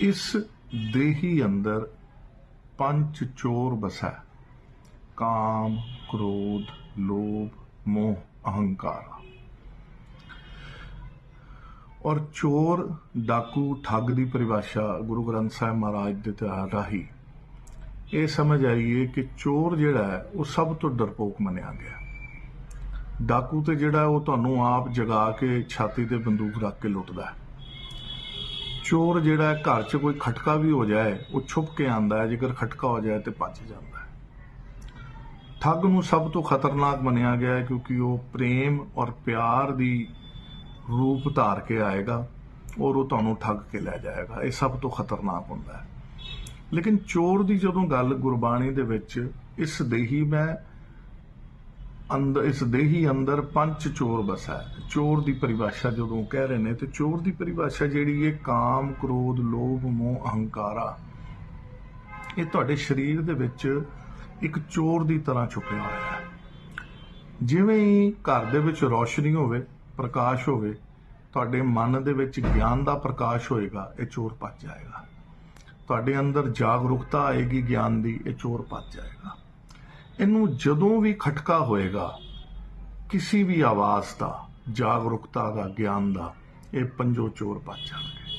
ਇਸ ਦੇਹੀ ਅੰਦਰ ਪੰਜ ਚੋਰ ਬਸੈ, ਕਾਮ, ਕ੍ਰੋਧ, ਲੋਭ, ਮੋਹ, ਅਹੰਕਾਰ। ਔਰ ਚੋਰ ਡਾਕੂ ਠੱਗ ਦੀ ਪਰਿਭਾਸ਼ਾ ਗੁਰੂ ਗ੍ਰੰਥ ਸਾਹਿਬ ਮਹਾਰਾਜ ਦੇ ਤਿਆਰ ਰਾਹੀਂ ਇਹ ਸਮਝ ਆਈਏ ਕਿ ਚੋਰ ਜਿਹੜਾ ਹੈ, ਉਹ ਸਭ ਤੋਂ ਡਰਪੋਕ ਮੰਨਿਆ ਗਿਆ। ਡਾਕੂ ਤੇ ਜਿਹੜਾ ਉਹ ਤੁਹਾਨੂੰ ਆਪ ਜਗਾ ਕੇ ਛਾਤੀ ਤੇ ਬੰਦੂਕ ਰੱਖ ਕੇ ਲੁੱਟਦਾ ਹੈ। ਚੋਰ ਜਿਹੜਾ ਘਰ 'ਚ ਕੋਈ ਖਟਕਾ ਵੀ ਹੋ ਜਾਏ, ਉਹ ਛੁਪ ਕੇ ਆਂਦਾ ਹੈ। ਜੇਕਰ ਖਟਕਾ ਹੋ ਜਾਏ ਤੇ ਭੱਜ ਜਾਂਦਾ ਹੈ। ਠੱਗ ਨੂੰ ਸਭ ਤੋਂ ਖਤਰਨਾਕ ਮੰਨਿਆ ਗਿਆ ਹੈ ਕਿਉਂਕਿ ਉਹ ਪ੍ਰੇਮ ਔਰ ਪਿਆਰ ਦੀ ਰੂਪ ਧਾਰ ਕੇ ਆਏਗਾ ਔਰ ਉਹ ਤੁਹਾਨੂੰ ਠੱਗ ਕੇ ਲੈ ਜਾਏਗਾ। ਇਹ ਸਭ ਤੋਂ ਖਤਰਨਾਕ ਹੁੰਦਾ ਹੈ। ਲੇਕਿਨ ਚੋਰ ਦੀ ਜਦੋਂ ਗੱਲ ਗੁਰਬਾਣੀ ਦੇ ਵਿੱਚ, ਇਸ ਦੇਹੀ ਮੈਂ ਅੰਦਰ, ਇਸ ਦੇਹੀ ਅੰਦਰ ਪੰਜ ਚੋਰ ਬਸਾ ਚੋਰ ਦੀ ਪਰਿਭਾਸ਼ਾ ਜਦੋਂ ਕਹਿ ਰਹੇ ਨੇ ਤੇ ਚੋਰ ਦੀ ਪਰਿਭਾਸ਼ਾ ਜਿਹੜੀ ਹੈ ਕਾਮ, ਕ੍ਰੋਧ, ਲੋਭ, ਮੋਹ, ਅਹੰਕਾਰਾ, ਇਹ ਤੁਹਾਡੇ ਸਰੀਰ ਦੇ ਵਿੱਚ ਇੱਕ ਚੋਰ ਦੀ ਤਰ੍ਹਾਂ ਛੁਪਿਆ ਹੋਇਆ ਹੈ। ਜਿਵੇਂ ਹੀ ਘਰ ਦੇ ਵਿੱਚ ਰੋਸ਼ਨੀ ਹੋਵੇ, ਪ੍ਰਕਾਸ਼ ਹੋਵੇ, ਤੁਹਾਡੇ ਮਨ ਦੇ ਵਿੱਚ ਗਿਆਨ ਦਾ ਪ੍ਰਕਾਸ਼ ਹੋਏਗਾ, ਇਹ ਚੋਰ ਭੱਜ ਜਾਏਗਾ। ਤੁਹਾਡੇ ਅੰਦਰ ਜਾਗਰੂਕਤਾ ਆਏਗੀ ਗਿਆਨ ਦੀ, ਇਹ ਚੋਰ ਭੱਜ ਜਾਏਗਾ। ਇਹਨੂੰ ਜਦੋਂ ਵੀ ਖਟਕਾ ਹੋਏਗਾ, ਕਿਸੇ ਵੀ ਆਵਾਜ਼ ਦਾ, ਜਾਗਰੂਕਤਾ ਦਾ, ਗਿਆਨ ਦਾ, ਇਹ ਪੰਜੋ ਚੋਰ ਭੱਜ ਜਾਣਗੇ।